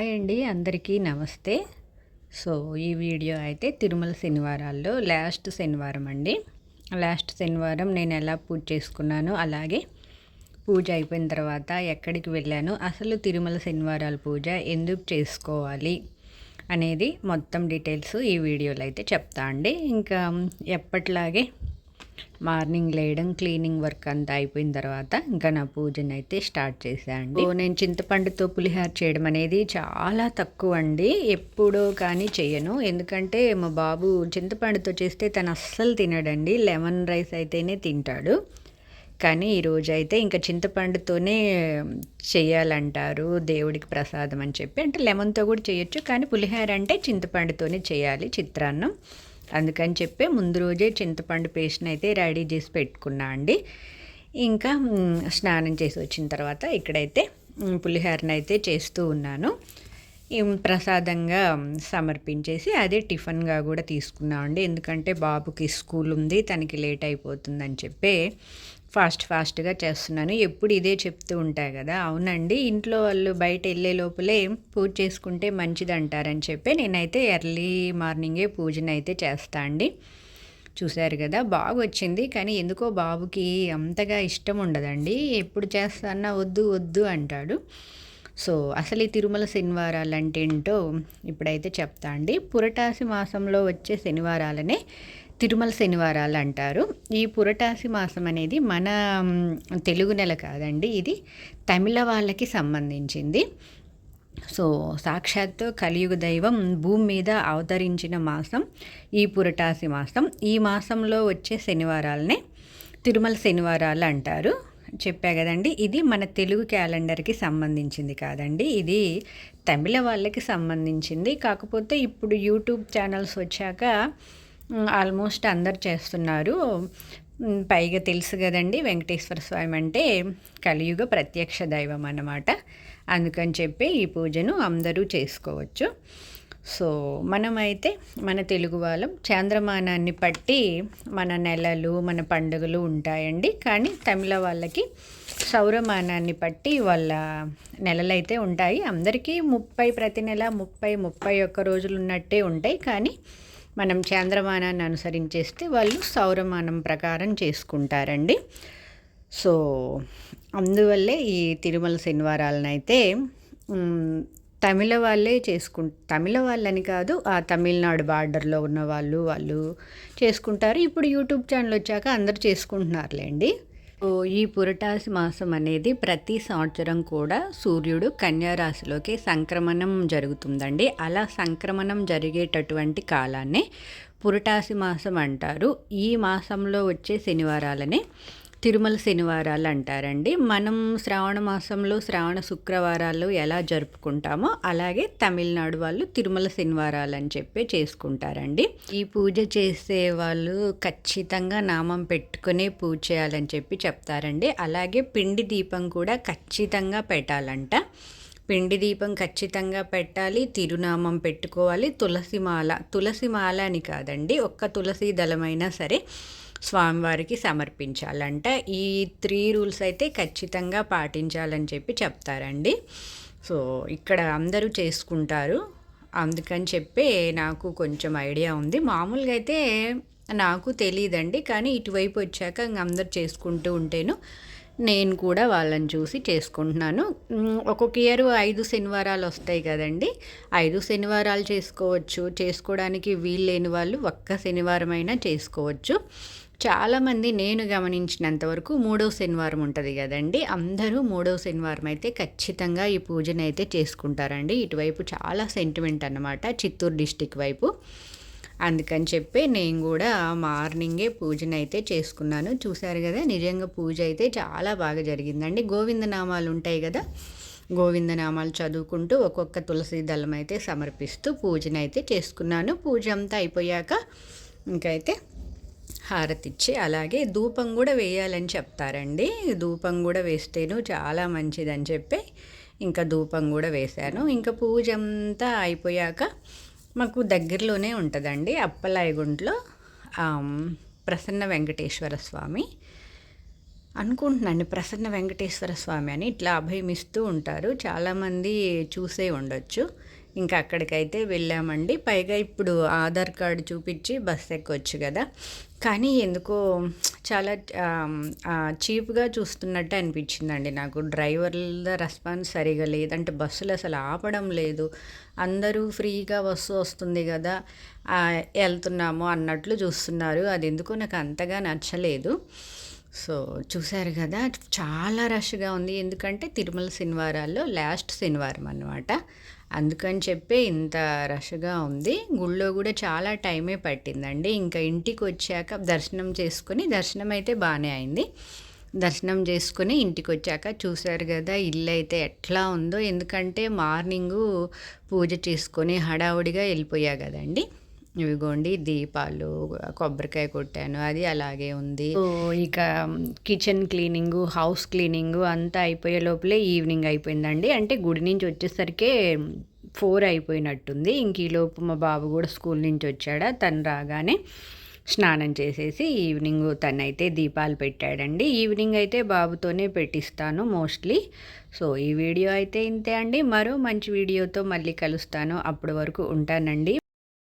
Hi అండి అందరికీ నమస్తే. సో ఈ వీడియో అయితే తిరుమల శనివారాల్లో లాస్ట్ శనివారం అండి. లాస్ట్ శనివారం నేను ఎలా పూజ చేసుకున్నాను అలాగే పూజ అయిపోయిన తర్వాత ఎక్కడికి వెళ్ళాను అసలు తిరుమల శనివారాల పూజ ఎందుకు చేసుకోవాలి అనేది మొత్తం డీటెయిల్స్ ఈ వీడియోలో అయితే చెప్తా అండి. ఇంకా ఎప్పట్లాగే మార్నింగ్ లేయడం క్లీనింగ్ వర్క్ అంతా అయిపోయిన తర్వాత ఇంకా నా పూజను అయితే స్టార్ట్ చేశాను నేను చింతపండుతో పులిహార చేయడం అనేది చాలా తక్కువ అండి. ఎప్పుడో కానీ చేయను. ఎందుకంటే మా బాబు చింతపండుతో చేస్తే తను అస్సలు తినడండి. లెమన్ రైస్ అయితేనే తింటాడు. కానీ ఈరోజు అయితే ఇంకా చింతపండుతోనే చేయాలంటారు. దేవుడికి ప్రసాదం అని చెప్పి. అంటే లెమన్తో కూడా చేయొచ్చు. కానీ పులిహార అంటే చింతపండుతోనే చేయాలి చిత్రాన్నం. అందుకని చెప్పి ముందు రోజే చింతపండు పేస్ట్ని అయితే రెడీ చేసి పెట్టుకున్నా అండి. ఇంకా స్నానం చేసి వచ్చిన తర్వాత ఇక్కడైతే పులిహోరని అయితే చేస్తూ ఉన్నాను. ప్రసాదంగా సమర్పించేసి అదే టిఫిన్గా కూడా తీసుకున్నామండి. ఎందుకంటే బాబుకి స్కూల్ ఉంది తనకి లేట్ అయిపోతుందని చెప్పి ఫాస్ట్ ఫాస్ట్గా చేస్తున్నాను. ఎప్పుడు ఇదే చెప్తూ ఉంటాయి కదా. అవునండి ఇంట్లో వాళ్ళు బయట వెళ్ళే లోపలే పూజ చేసుకుంటే మంచిది అంటారని చెప్పి నేనైతే ఎర్లీ మార్నింగే పూజనైతే అయితే చేస్తా అండి. చూశారు కదా బాగా వచ్చింది కానీ ఎందుకో బాబుకి అంతగా ఇష్టం ఉండదండి. ఎప్పుడు చేస్తానా వద్దు వద్దు అంటాడు. సో అసలు ఈ తిరుమల శనివారాలు అంటే ఏంటో ఇప్పుడైతే చెప్తా అండి. పురటాసి మాసంలో వచ్చే శనివారాలనే తిరుమల శనివారాలు అంటారు. ఈ పురటాసి మాసం అనేది మన తెలుగు నెల కాదండి. ఇది తమిళ వాళ్ళకి సంబంధించింది. సో సాక్షాత్తు కలియుగ దైవం భూమి మీద అవతరించిన మాసం ఈ పురటాసి మాసం. ఈ మాసంలో వచ్చే శనివారాలనే తిరుమల శనివారాలు అంటారు. చెప్పా కదండి ఇది మన తెలుగు క్యాలెండర్కి సంబంధించింది కాదండి. ఇది తమిళ వాళ్ళకి సంబంధించింది. కాకపోతే ఇప్పుడు యూట్యూబ్ ఛానల్స్ వచ్చాక ఆల్మోస్ట్ అందరు చేస్తున్నారు. పైగా తెలుసు కదండి వెంకటేశ్వర స్వామి అంటే కలియుగ ప్రత్యక్ష దైవం అన్నమాట. అందుకని చెప్పి ఈ పూజను అందరూ చేసుకోవచ్చు. సో మనమైతే మన తెలుగు వాళ్ళం చాంద్రమానాన్ని బట్టి మన నెలలు మన పండుగలు ఉంటాయండి. కానీ తమిళ వాళ్ళకి సౌరమానాన్ని బట్టి వాళ్ళ నెలలైతే ఉంటాయి. అందరికీ ముప్పై ప్రతి నెల ముప్పై ముప్పై ఒక్క రోజులు ఉన్నట్టే ఉంటాయి. కానీ మనం చంద్రమానాన్ని అనుసరించేస్తే వాళ్ళు సౌరమానం ప్రకారం చేసుకుంటారండి. సో అందువల్లే ఈ తిరుమల శనివారాలనైతే తమిళ వాళ్ళే చేసుకు తమిళ వాళ్ళని కాదు ఆ తమిళనాడు బార్డర్లో ఉన్న వాళ్ళు వాళ్ళు చేసుకుంటారు. ఇప్పుడు యూట్యూబ్ ఛానల్ వచ్చాక అందరు చేసుకుంటున్నారులేండి. ఈ పురటాసి మాసం అనేది ప్రతి సంవత్సరం కూడా సూర్యుడు కన్యారాశిలోకి సంక్రమణం జరుగుతుందండి. అలా సంక్రమణం జరిగేటటువంటి కాలాన్ని పురటాసి మాసం అంటారు. ఈ మాసంలో వచ్చే శనివారాలనే తిరుమల శనివారాలు అంటారండి. మనం శ్రావణ మాసంలో శ్రావణ శుక్రవారాలు ఎలా జరుపుకుంటామో అలాగే తమిళనాడు వాళ్ళు తిరుమల శనివారాలు అని చెప్పి చేసుకుంటారండి. ఈ పూజ చేసే వాళ్ళు ఖచ్చితంగా నామం పెట్టుకునే పూజ చేయాలని చెప్పి చెప్తారండి. అలాగే పిండి దీపం కూడా ఖచ్చితంగా పెట్టాలంట. పిండి దీపం ఖచ్చితంగా పెట్టాలి తిరునామం పెట్టుకోవాలి తులసిమాల తులసిమాల అని కాదండి. ఒక్క తులసి దళమైనా సరే స్వామివారికి సమర్పించాలంట. ఈ త్రీ రూల్స్ అయితే ఖచ్చితంగా పాటించాలని చెప్పి చెప్తారండి. సో ఇక్కడ అందరూ చేసుకుంటారు. అందుకని చెప్పి నాకు కొంచెం ఐడియా ఉంది. మామూలుగా అయితే నాకు తెలియదండి కానీ ఇటువైపు వచ్చాక అందరు చేసుకుంటూ ఉంటేను నేను కూడా వాళ్ళని చూసి చేసుకుంటున్నాను. ఒక్కొక్క ఇయర్ ఐదు శనివారాలు వస్తాయి కదండి. ఐదు శనివారాలు చేసుకోవచ్చు. చేసుకోవడానికి వీలు లేని వాళ్ళు ఒక్క శనివారం అయినా చేసుకోవచ్చు. చాలామంది నేను గమనించినంతవరకు మూడవ శనివారం ఉంటుంది కదండి. అందరూ మూడవ శనివారం అయితే ఖచ్చితంగా ఈ పూజను అయితే చేసుకుంటారండి. ఇటువైపు చాలా సెంటిమెంట్ అనమాట చిత్తూరు డిస్టిక్ వైపు. అందుకని చెప్పి నేను కూడా మార్నింగే పూజను అయితే చేసుకున్నాను. చూశారు కదా నిజంగా పూజ అయితే చాలా బాగా జరిగిందండి. గోవిందనామాలు ఉంటాయి కదా గోవిందనామాలు చదువుకుంటూ ఒక్కొక్క తులసి దళం అయితే సమర్పిస్తూ పూజనైతే చేసుకున్నాను. పూజ అంతా అయిపోయాక ఇంకైతే హారతిచ్చి అలాగే ధూపం కూడా వేయాలని చెప్తారండి. ధూపం కూడా వేస్తేను చాలా మంచిదని చెప్పి ఇంకా ధూపం కూడా వేశాను. ఇంకా పూజ అంతా అయిపోయాక మాకు దగ్గరలోనే ఉంటుందండి అప్పలాయగుంట్లో ప్రసన్న వెంకటేశ్వర స్వామి. అనుకుంటున్నాను ప్రసన్న వెంకటేశ్వర స్వామి అని ఇట్లా అభయమిస్తూ ఉంటారు. చాలామంది చూసే ఉండొచ్చు. ఇంకా అక్కడికైతే వెళ్ళామండి. పైగా ఇప్పుడు ఆధార్ కార్డు చూపించి బస్ ఎక్కొచ్చు కదా. కానీ ఎందుకో చాలా చీప్గా చూస్తున్నట్టు అనిపించిందండి నాకు. డ్రైవర్ల రెస్పాన్స్ సరిగా లేదంటే బస్సులు అసలు ఆపడం లేదు. అందరూ ఫ్రీగా బస్సు వస్తుంది కదా వెళ్తున్నాము అన్నట్లు చూస్తున్నారు. అది ఎందుకో నాకు అంతగా నచ్చలేదు. సో చూశారు కదా చాలా రష్గా ఉంది. ఎందుకంటే తిరుమల శనివారాల్లో లాస్ట్ శనివారం అనమాట అందుకని చెప్పి ఇంత రష్గా ఉంది. గుళ్ళో కూడా చాలా టైమే పట్టిందండి. ఇంకా ఇంటికి వచ్చాక దర్శనం చేసుకుని దర్శనం అయితే బాగానే అయింది. దర్శనం చేసుకుని ఇంటికి వచ్చాక చూశారు కదా ఇల్లు అయితే ఎట్లా ఉందో. ఎందుకంటే మార్నింగు పూజ చేసుకొని హడావుడిగా వెళ్ళిపోయా కదండి. ఇవిగోండి దీపాలు కొబ్బరికాయ కొట్టాను అది అలాగే ఉంది. ఇక కిచెన్ క్లీనింగ్ హౌస్ క్లీనింగ్ అంతా అయిపోయే లోపలే ఈవినింగ్ అయిపోయిందండి. అంటే గుడి నుంచి వచ్చేసరికి ఫోర్ అయిపోయినట్టుంది. ఇంక ఈలోపు మా బాబు కూడా స్కూల్ నుంచి వచ్చాడా తను రాగానే స్నానం చేసేసి ఈవినింగ్ తనైతే దీపాలు పెట్టాడండి. ఈవినింగ్ అయితే బాబుతోనే పెట్టిస్తాను మోస్ట్లీ. సో ఈ వీడియో అయితే ఇంతే అండి. మరో మంచి వీడియోతో మళ్ళీ కలుస్తాను. అప్పటి వరకు ఉంటానండి.